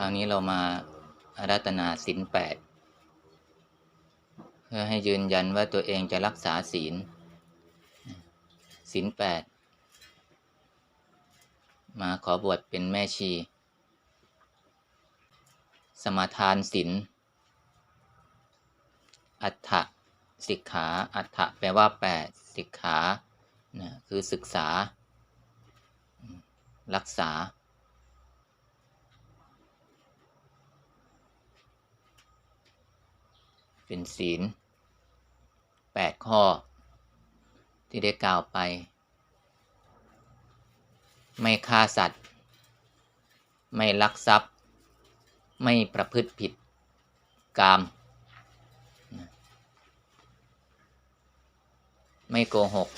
คราวนี้เรามาอารัตนาศีลแปดเพื่อให้ยืนยันว่าตัวเองจะรักษาศีลศีลแปดมาขอบวชเป็นแม่ชี สมาทานศีลอัฏฐสิกขาอัฏฐแปลว่าแปดสิกขานะคือศึกษา รักษา เป็นศีลแปดข้อ ที่ได้กล่าวไป ไม่ฆ่าสัตว์ ไม่ลักทรัพย์ ไม่ประพฤติผิดกาม ไม่โกหก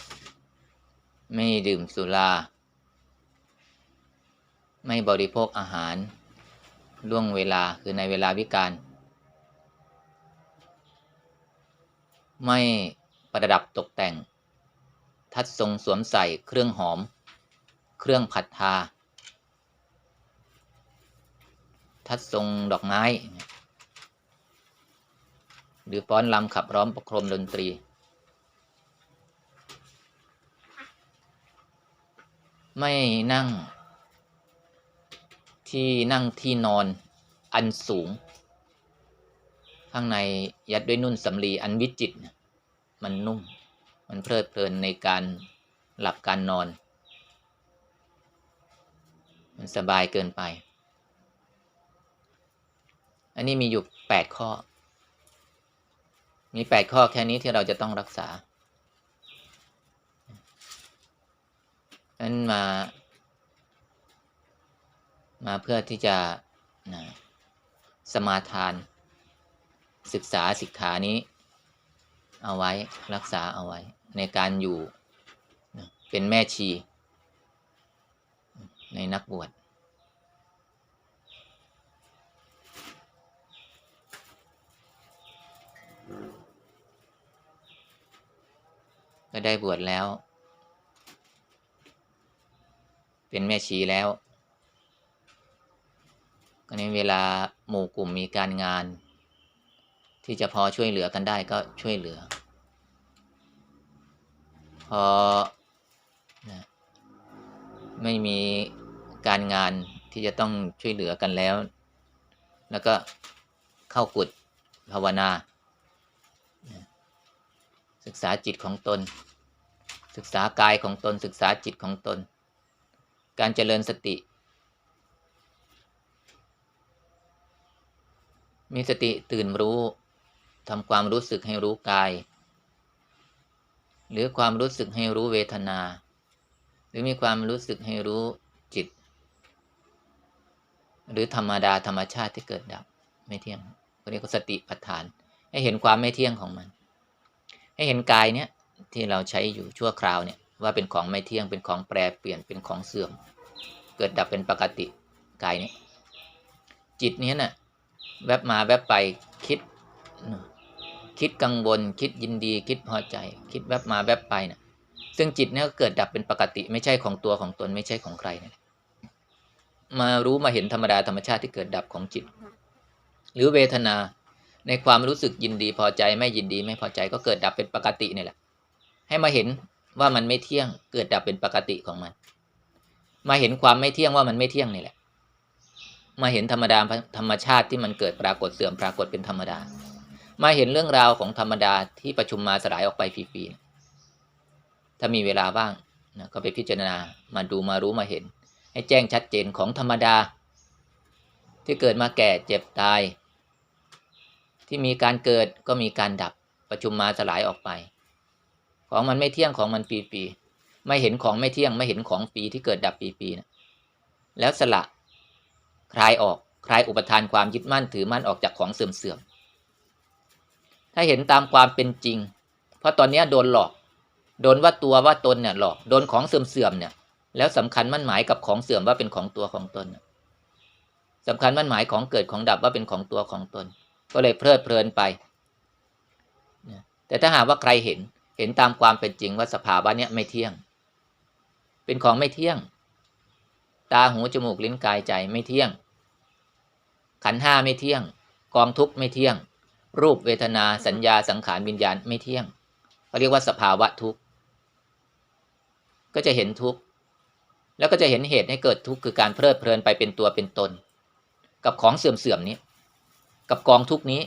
ไม่ดื่มสุรา ไม่บริโภคอาหาร ล่วงเวลาคือในเวลาวิการ ไม่ประดับตกแต่ง ทัดทรงสวมใส่เครื่องหอม เครื่องผัดทา ทัดทรงดอกไม้ หรือฟ้อนลำขับร้องประโคมดนตรี ไม่นั่ง ที่นั่งที่นอนอันสูง ข้างในยัดด้วยนุ่นสำลีอันวิจิตมันนุ่ม มันเพลิดเพลินในการหลับการนอน มันสบายเกินไป อันนี้มีอยู่แปดข้อ มีแปดข้อแค่นี้ที่เราจะต้องรักษานั้นมา มาเพื่อที่จะนะสมาทาน ศึกษาสิกขานี้ เอาไว้รักษาเอาไว้ ในการอยู่เป็นแม่ชี ในนักบวชก็ได้บวชแล้ว เป็นแม่ชีแล้วก็ในเวลาหมู่กลุ่มมีการงาน ที่จะพอช่วยเหลือกันได้ก็ช่วยเหลือ พอนะไม่มีการงานที่จะต้องช่วยเหลือกันแล้ว แล้วก็เข้ากุดภาวนา ศึกษาจิตของตน ศึกษากายของตน ศึกษาจิตของตน การเจริญสติ มีสติตื่นรู้ ทำความรู้สึกให้รู้กาย หรือความรู้สึกให้รู้เวทนา หรือมีความรู้สึกให้รู้จิต หรือธรรมดาธรรมชาติที่เกิดดับไม่เที่ยงเรียกว่าสติปัฏฐาน ให้เห็นความไม่เที่ยงของมัน ให้เห็นกายเนี้ยที่เราใช้อยู่ชั่วคราวเนี่ยว่าเป็นของไม่เที่ยงเป็นของแปรเปลี่ยนเป็นของเสื่อม เกิดดับเป็นปกติกายเนี้ยจิตเนี้ยน่ะแวบมาแวบไปคิด คิดกังวล คิดยินดี คิดพอใจ คิดแวบมาแวบไปนะ่ะซึ่งจิตเนี่ยก็เกิดดับเป็นปกติไม่ใช่ของตัวของตนไม่ใช่ของใครนะมารู้มาเห็นธรรมดาธรรมชาติที่เกิดดับของจิต หรือเวทนาในความรู้สึกยินดีพอใจไม่ยินดีไม่พอใจก็เกิดดับเป็นปกตินี่แหละ ให้มาเห็นว่ามันไม่เที่ยงเกิดดับเป็นปกติของมัน มาเห็นความไม่เที่ยงว่ามันไม่เที่ยงนี่แหละ มาเห็นธรรมดาธรรมชาติที่มันเกิดปรากฏเสื่อมปรากฏเป็นธรรมดา มาเห็นเรื่องราวของธรรมดาที่ประชุมมาสลายออกไปฟรีๆถ้ามีเวลาบ้างนะก็ไปพิจารณามาดูมารู้มาเห็น ให้แจ้งชัดเจนของธรรมดา ที่เกิดมาแก่เจ็บตาย ที่มีการเกิดก็มีการดับประชุมมาสลายออกไป ของมันไม่เที่ยงของมันปีๆไม่เห็นของไม่เที่ยงไม่เห็นของปีที่เกิดดับปีๆนะแล้วสละคลายออกคลายอุปทานความยึดมั่นถือมั่นออกจากของเสื่อมๆ ถ้าเห็นตามความเป็นจริง เพราะตอนนี้โดนหลอก โดนว่าตัวว่าตนเนี่ยหลอก โดนของเสื่อมๆเนี่ย แล้วสำคัญมั่นหมายกับของเสื่อมว่าเป็นของตัวของตนสำคัญมั่นหมายของเกิดของดับว่าเป็นของตัวของตน ก็เลยเพลิดเพลินไป แต่ถ้าหากว่าใครเห็น เห็นตามความเป็นจริงว่าสภาวะเนี้ยไม่เที่ยง เป็นของไม่เที่ยง ตาหูจมูกลิ้นกายใจไม่เที่ยง ขันห้าไม่เที่ยง กองทุกข์ไม่เที่ยง รูปเวทนาสัญญาสังขารวิญญาณไม่เที่ยงเขาเรียกว่าสภาวะทุกข์ก็จะเห็นทุกข์แล้วก็จะเห็นเหตุให้เกิดทุกข์คือการเพลิดเพลินไปเป็นตัวเป็นตน กับของเสื่อมๆนี้ กับกองทุกข์นี้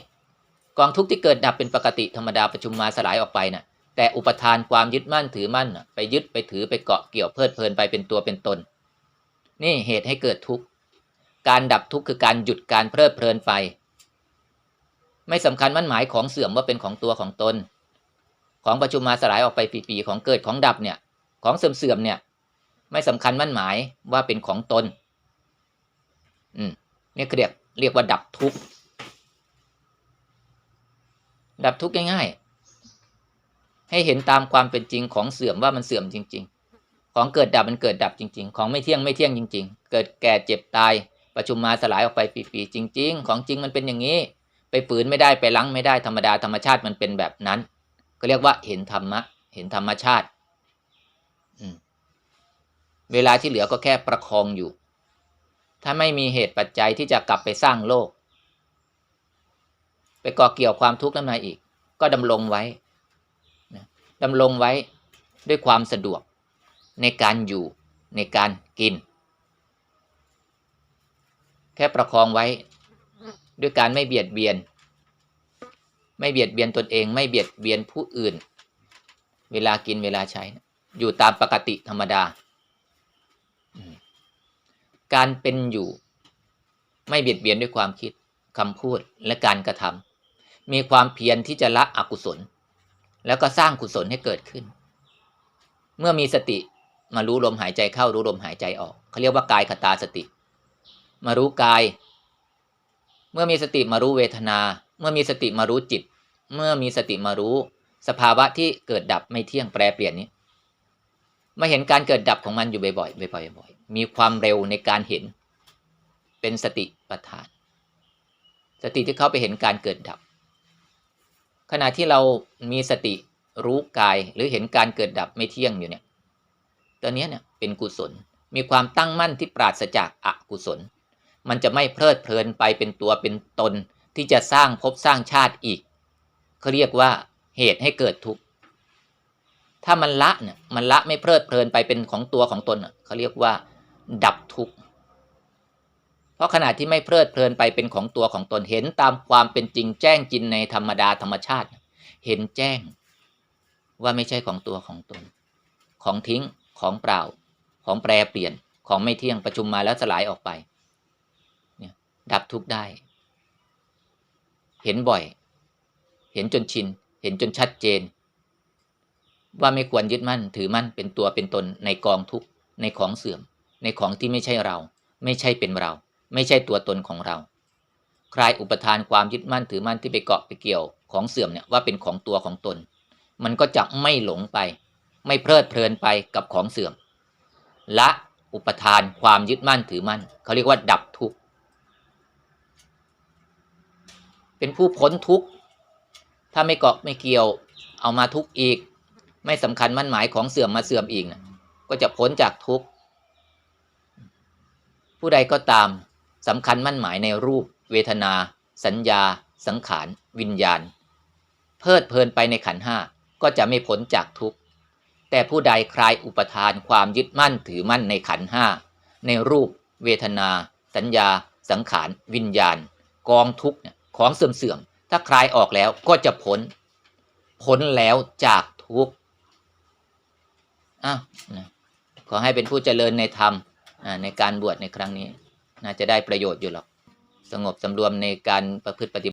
กองทุกข์ที่เกิดดับเป็นปกติธรรมดาประชุมมาสลายออกไปน่ะ แต่อุปทานความยึดมั่นถือมั่นน่ะไปยึดไปถือไปเกาะเกี่ยวเพลิดเพลินไปเป็นตัวเป็นตน นี่เหตุให้เกิดทุกข์การดับทุกข์คือการหยุดการเพลิดเพลินไป ไม่สำคัญมั่นหมายของเสื่อมว่าเป็นของตัวของตน ของประชุมมาสลายออกไปปีๆของเกิดของดับเนี่ย ของเสื่อมๆเนี่ย ไม่สำคัญมั่นหมายว่าเป็นของตน อืมนี่เรียกเรียกว่าดับทุกข์ดับทุกข์ง่ายๆ ให้เห็นตามความเป็นจริงของเสื่อมว่ามันเสื่อมจริง ๆ ของเกิดดับมันเกิดดับจริง ๆ ของไม่เที่ยงไม่เที่ยงจริง ๆ เกิดแก่เจ็บตาย ประชุมมาสลายออกไปปีๆจริง ๆ ของจริงมันเป็นอย่างนี้ ไปฝืนไม่ได้ไปลังไม่ได้ธรรมดาธรรมชาติมันเป็นแบบนั้น ก็เรียกว่าเห็นธรรมะ เห็นธรรมชาติเวลาที่เหลือก็แค่ประคองอยู่ ถ้าไม่มีเหตุปัจจัยที่จะกลับไปสร้างโลก ไปก่อเกี่ยวความทุกข์นั้นมาอีก ก็ดำรงไว้ดำรงไว้ด้วยความสะดวกในการอยู่ในการกิน แค่ประคองไว้ ด้วยการไม่เบียดเบียน ไม่เบียดเบียนตนเอง ไม่เบียดเบียนผู้อื่น เวลากินเวลาใช้ อยู่ตามปกติธรรมดา การเป็นอยู่ ไม่เบียดเบียนด้วยความคิดคำพูดและการกระทำมีความเพียรที่จะละอกุศล แล้วก็สร้างกุศลให้เกิดขึ้น เมื่อมีสติมารู้ลมหายใจเข้ารู้ลมหายใจออกเขาเรียกว่ากายคตาสติ มารู้กาย เมื่อมีสติมารู้เวทนา เมื่อมีสติมารู้จิต เมื่อมีสติมารู้ สภาวะที่เกิดดับไม่เที่ยงแปรเปลี่ยนนี้มาเห็นการเกิดดับของมันอยู่บ่อยๆบ่อยๆบ่อยๆมีความเร็วในการเห็น เป็นสติปัฏฐาน สติที่เข้าไปเห็นการเกิดดับ ขณะที่เรามีสติรู้กายหรือเห็นการเกิดดับไม่เที่ยงอยู่เนี่ยตอนนี้เนี่ยเป็นกุศล มีความตั้งมั่นที่ปราศจากอกุศล มันจะไม่เพลิดเพลินไปเป็นตัวเป็นตนที่จะสร้างภพสร้างชาติอีกเขาเรียกว่าเหตุให้เกิดทุกข์ถ้ามันละเนี่ยมันละไม่เพลิดเพลินไปเป็นของตัวของตนเขาเรียกว่า ดับทุกข์เพราะขณะที่ไม่เพลิดเพลินไปเป็นของตัวของตนเห็นตามความเป็นจริงแจ้งจริงในธรรมดาธรรมชาติ เห็นแจ้ง ว่าไม่ใช่ของตัวของตน ของทิ้งของเปล่า ของแปรเปลี่ยนของไม่เที่ยงประชุมมาแล้วสลายออกไป ดับทุกข์ได้ เห็นบ่อย เห็นจนชิน เห็นจนชัดเจน ว่าไม่ควรยึดมั่นถือมั่นเป็นตัวเป็นตนในกองทุกข์ในของเสื่อม ในของที่ไม่ใช่เรา ไม่ใช่เป็นเรา ไม่ใช่ตัวตนของเรา คลายอุปทานความยึดมั่นถือมั่นที่ไปเกาะไปเกี่ยวของเสื่อมเนี่ยว่าเป็นของตัวของตน มันก็จะไม่หลงไป ไม่เพลิดเพลินไปกับของเสื่อม ละอุปทานความยึดมั่นถือมั่นเขาเรียกว่าดับทุกข์ เป็นผู้พ้นทุกข์ ถ้าไม่เกาะไม่เกี่ยว เอามาทุกข์อีก ไม่สำคัญมั่นหมายของเสื่อมมาเสื่อมอีกนะก็จะพ้นจากทุกข์ ผู้ใดก็ตามสำคัญมั่นหมายในรูป เวทนา สัญญา สังขาร วิญญาณ เพลิดเพลินไปในขันห้าก็จะไม่พ้นจากทุกข์ แต่ผู้ใดคลายอุปทานความยึดมั่นถือมั่นในขันห้าในรูป เวทนา สัญญา สังขาร วิญญาณ กองทุกข์เนี่ย ของเสื่อมๆ ถ้าคลายออกแล้วก็จะพ้น พ้นแล้วจากทุกข์อ้าวขอให้เป็นผู้เจริญในธรรมในการบวชในครั้งนี้ น่าจะได้ประโยชน์อยู่หรอก สงบสำรวมในการประพฤติปฏิ